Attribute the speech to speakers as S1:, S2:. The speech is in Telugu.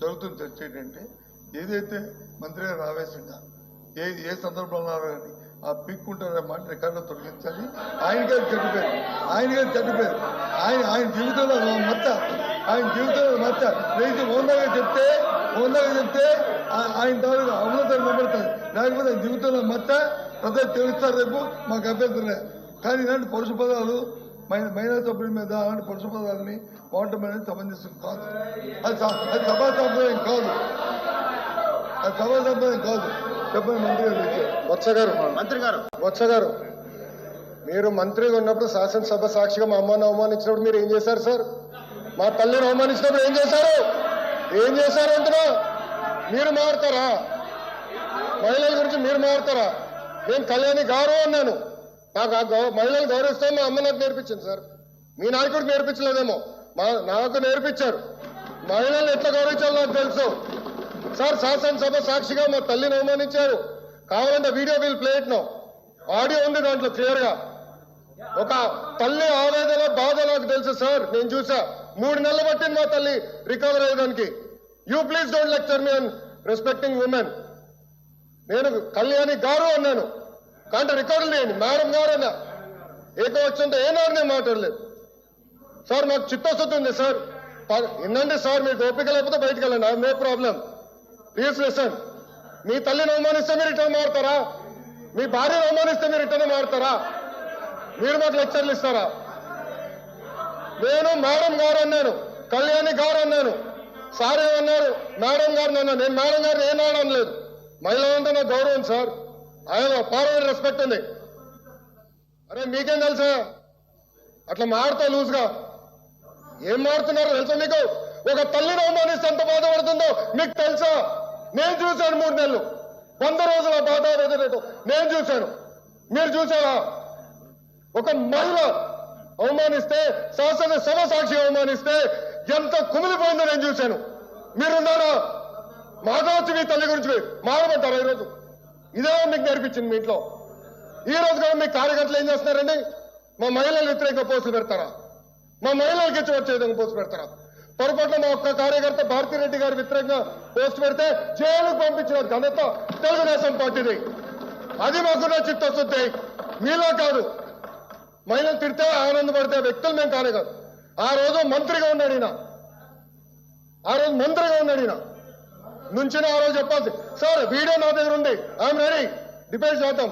S1: జరుగుతున్న చర్చ ఏంటంటే ఏదైతే మంత్రి గారు ఆవేశంగా ఏ ఏ సందర్భంలో కానీ ఆ పిక్కుంటారా మాట రికార్డులో తొలగించాలి. ఆయనకే ఆయన ఆయనకే చెడ్డిపోయారు ఆయన ఆయన జీవితంలో అది మచ్చ. ఆయన జీవితంలో మచ్చ. లేచి ఓందాగా చెప్తే ఓందాగా చెప్తే ఆయన తాలూకు అమలతను నిలబడతారు లేకపోతే ఆయన జీవితంలో మచ్చ. ప్రజలు తెలుస్తారు రేపు మాకు అభ్యంతరం కానీ ఇలాంటి పరుషు పదాలు మహిళా సభ్యుల మీద అలాంటి పరుష పదాలని వాడటం అనేది సమంజసం కాదు. అది అది సభా సంప్రదాయం కాదు. అది సభా సంప్రదాయం కాదు. చెప్పండి మంత్రి గారు వచ్చారు
S2: వత్స గారు
S3: మంత్రి గారు.
S2: వత్స గారు మీరు మంత్రిగా ఉన్నప్పుడు శాసనసభ సాక్షిగా మా అమ్మని అవమానించినప్పుడు మీరు ఏం చేశారు సార్? మా తల్లిని అవమానించినప్పుడు ఏం చేశారు? ఏం చేశారు అంటున్నా? మీరు మారుతారా? మహిళల గురించి మీరు మారుతారా? నేను కళ్యాణి గారు అన్నాను. నాకు ఆ గౌ మహిళలు గౌరవిస్తాం మా అమ్మ నాకు నేర్పించింది సార్. మీ నాయకుడు నేర్పించలేదేమో. మా నాకు నేర్పించారు. మహిళలు ఎట్లా గౌరవించాలో నాకు తెలుసు. సార్ శాసనసభ సాక్షిగా మా తల్లిని అవమానించారు. కావాలంటే video will play no audio ఉంది దాంట్లో క్లియర్గా. ఒక తల్లి ఆవేదన బాధ నాకు తెలుసు సార్. నేను చూసా. మూడు నెలలు పట్టింది మా తల్లి recover అయ్యడానికి you please don't lecture me on respecting women నేను కళ్యాణి గారు అన్నాను. కానీ రికార్డులు లేని మేడం గారు అన్నా ఏకవచ్చంతో ఏనాడు నేను మాట్లాడలేదు. సార్ మాకు చిత్తశుద్ధి ఉంది సార్. ప- వినండి సార్ మీకు ఓపిక లేకపోతే బయటకు వెళ్ళండి. No problem. Please listen. మీ తల్లిని అవమానిస్తే మీరు రిటర్న్ మారుతారా? మీ భార్యను అవమానిస్తే మీరు రిటర్న్ మారుతారా? మీరు మాకు లెక్చర్లు ఇస్తారా? నేను మేడం గారు అన్నాను. కళ్యాణి గారు అన్నాను. సార్ ఏమన్నారు? మేడం గారు అన్నాను నేను మేడం గారిని ఏనాడు అనలేదు. మహిళ నా గౌరవం సార్. ఆయన పార్వడి రెస్పెక్ట్ ఉంది. అరే మీకేం తెలుసా? అట్లా మారుతా లూజ్గా. ఏం మారుతున్నారో తెలుసా మీకు? ఒక తల్లిని అవమానిస్తే ఎంత బాధపడుతుందో మీకు తెలుసా? నేను చూశాను మూడు నెలలు. వంద రోజుల బాధ వేదనతో నేను చూశాను. మీరు చూసారా ఒక మహిళ అవమానిస్తే శాసన సభ సాక్షి అవమానిస్తే ఎంత కుమిలిపోయిందో నేను చూశాను. మీరున్నారా? మాట్లాడచ్చు మీ తల్లి గురించి మారమంటారా ఈరోజు? ఇదే మీకు నేర్పించింది మీ ఇంట్లో. ఈ రోజు కూడా మీ కార్యకర్తలు ఏం చేస్తున్నారండి? మా మహిళలు వ్యతిరేక పోస్టులు పెడతారా? మా మహిళలకు ఇచ్చి వచ్చే విధంగా పోస్ట్ పెడతారా? పొరపాటున మా ఒక్క కార్యకర్త భారతిరెడ్డి గారు వ్యతిరేకంగా పోస్ట్ పెడితే జైలుకు పంపించిన ఘనత తెలుగుదేశం పార్టీది. అది మాకున్న చిత్తశుద్ధి. మీలో కాదు. మహిళలు తిడితే ఆనందపడితే వ్యక్తులు మేము కానే కాదు. ఆ రోజు మంత్రిగా ఉన్నాడు ఈయన. ఆ రోజు మంత్రిగా ఉన్నాడు ఈయన. నుంచి ఆ రోజు చెప్పాల్సి సార్ వీడియో నా దగ్గర ఉంది. I'm ready. డిబేట్ చేద్దాం.